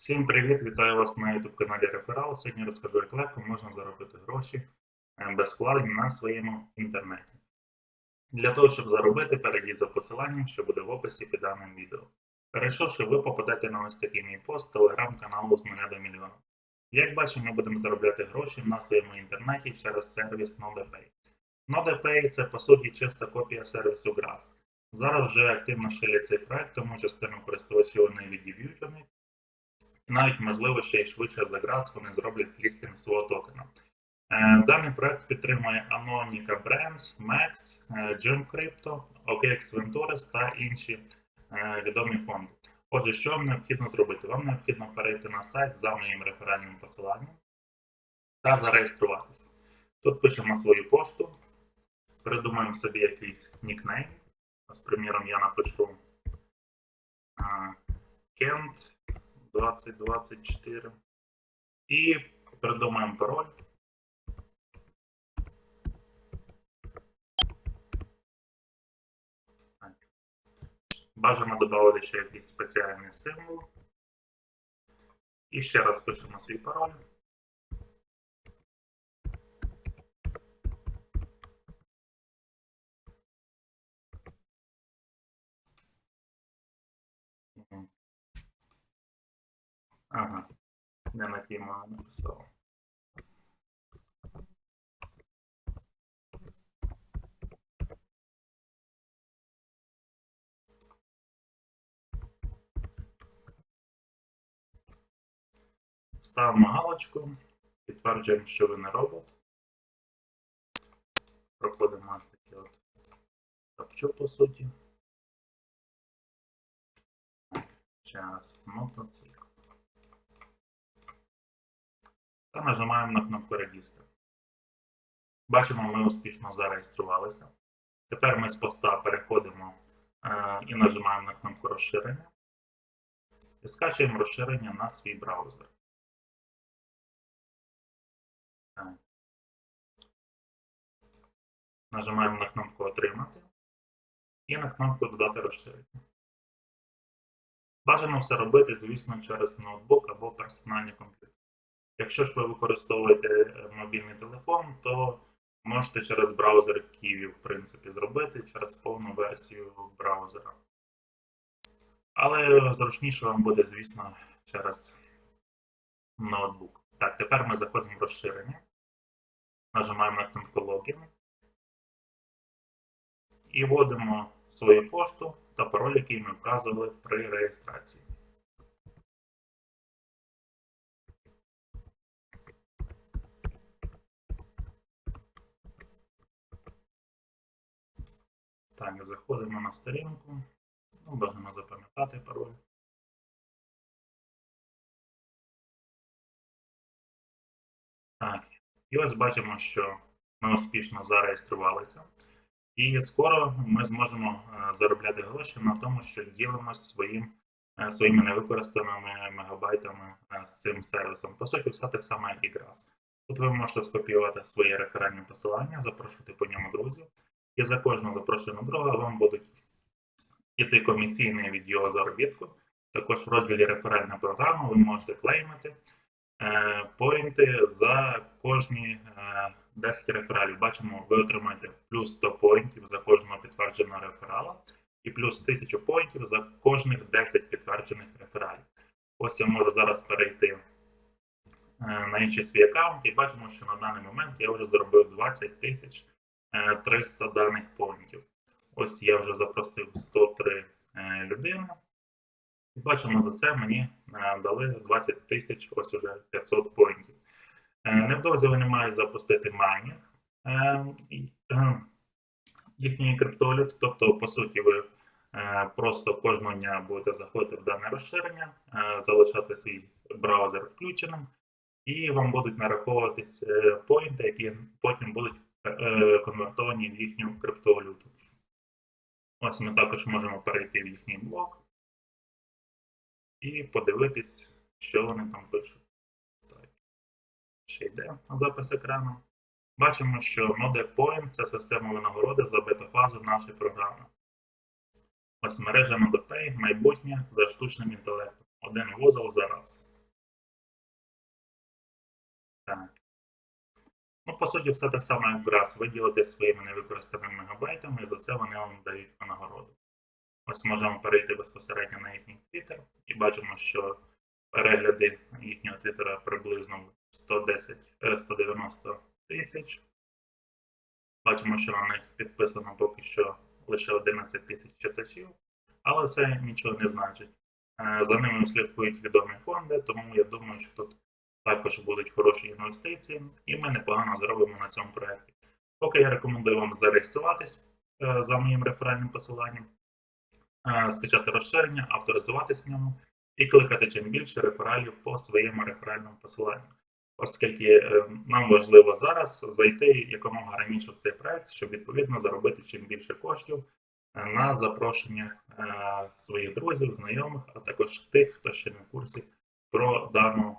Всім привіт! Вітаю вас на YouTube каналі Реферал. Сьогодні розкажу, як легко можна заробити гроші е, без вкладень на своєму інтернеті. Для того, щоб заробити, перейдіть за посиланням, що буде в описі під даним відео. Перейшовши, ви попадете на ось такий мій пост телеграм-каналу з 0 до мільйона. Як бачимо, ми будемо заробляти гроші на своєму інтернеті через сервіс NodePay. NodePay – це по суті чиста копія сервісу GRAS. Зараз вже активно ширять цей проект, тому частину користувачів вони відіб'ють у них. Навіть можливо ще й швидше за GRAS вони зроблять лістинг свого токена. Е, Даний проект підтримує Anonica Brands, Max, е, Gem Crypto, OKX Ventures та інші е, відомі фонди. Отже, що вам необхідно зробити? Вам необхідно перейти на сайт за моїм реферальним посиланням та зареєструватися. Тут пишемо свою пошту, придумаємо собі якийсь нікнейм. Ось, приміром, я напишу е, Kent 2024 і придумаємо пароль. Бажано додати ще якийсь спеціальний символ. І ще раз пишемо свій пароль. Ага, не на тему написав. Ставимо галочку, підтверджуємо, що ви не робот. Проходимо ось таке от капчу, по суті. Час мотоцикл. Та нажимаємо на кнопку Регістр. Бачимо, ми успішно зареєструвалися. Тепер ми з поста переходимо е, і нажимаємо на кнопку розширення. І скачуємо розширення на свій браузер. Нажимаємо на кнопку Отримати і на кнопку Додати розширення. Бажано все робити, звісно, через ноутбук або персональний комп'ютер. Якщо ж ви використовуєте е, мобільний телефон, то можете через браузер Kiwi, в принципі, зробити через повну версію браузера. Але зручніше вам буде, звісно, через ноутбук. Так, тепер ми заходимо в розширення. Нажимаємо на кнопку Login і вводимо свою пошту та пароль, який ми вказували при реєстрації. Так, заходимо на сторінку. Ну, бажано запам'ятати пароль. Так, і ось бачимо, що ми успішно зареєструвалися. І скоро ми зможемо е, заробляти гроші на тому, що ділимося своїм, е, своїми невикористаними мегабайтами е, з цим сервісом. По суті, все так само, як і GRAS. Тут ви можете скопіювати своє реферальне посилання, запрошувати по ньому друзів. І за кожного запрошеного друга вам будуть іти комісійний від його заробітку. Також в розділі реферальна програма ви можете клеймити е, поінти за кожні е, 10 рефералів. Бачимо, ви отримаєте плюс 100 поінтів за кожного підтвердженого реферала і плюс 1000 поінтів за кожних 10 підтверджених рефералів. Ось я можу зараз перейти е, на інший свій аккаунт і бачимо, що на даний момент я вже заробив 20 тисяч 300 даних поінтів. Ось я вже запросив 103 е, людини. І бачимо, за це мені е, дали 20 тисяч, ось уже 500 поінтів. Е, Невдовзі вони мають запустити майнінг е, е, їхньої криптовалюти. Тобто, по суті, ви е, просто кожного дня будете заходити в дане розширення, е, залишати свій браузер включеним, і вам будуть нараховуватись е, поінти, які потім будуть е, конвертовані в їхню криптовалюту. Ось ми також можемо перейти в їхній блог і подивитись, що вони там пишуть. Так. Ще йде запис екрану. Бачимо, що NodePoint – це система винагороди за бета-фазу нашої програми. Ось мережа NodePay – майбутнє за штучним інтелектом. Один вузол за раз. Так. Ну, по суті, все те саме, як раз. Ви ділите своїми невикористаними мегабайтами, і за це вони вам дають винагороду. Ось можемо перейти безпосередньо на їхній Twitter і бачимо, що перегляди їхнього твіттера приблизно 110, е, 190 тисяч. Бачимо, що на них підписано поки що лише 11 тисяч читачів, але це нічого не значить. Е, За ними слідкують відомі фонди, тому я думаю, що тут також будуть хороші інвестиції, і ми непогано зробимо на цьому проєкті. Поки я рекомендую вам зареєструватись е, за моїм реферальним посиланням, е, скачати розширення, авторизуватись в ньому і кликати чим більше рефералів по своєму реферальному посиланню. Оскільки е, нам важливо зараз зайти якомога раніше в цей проект, щоб відповідно заробити чим більше коштів на запрошення своїх друзів, знайомих, а також тих, хто ще не в курсі про дану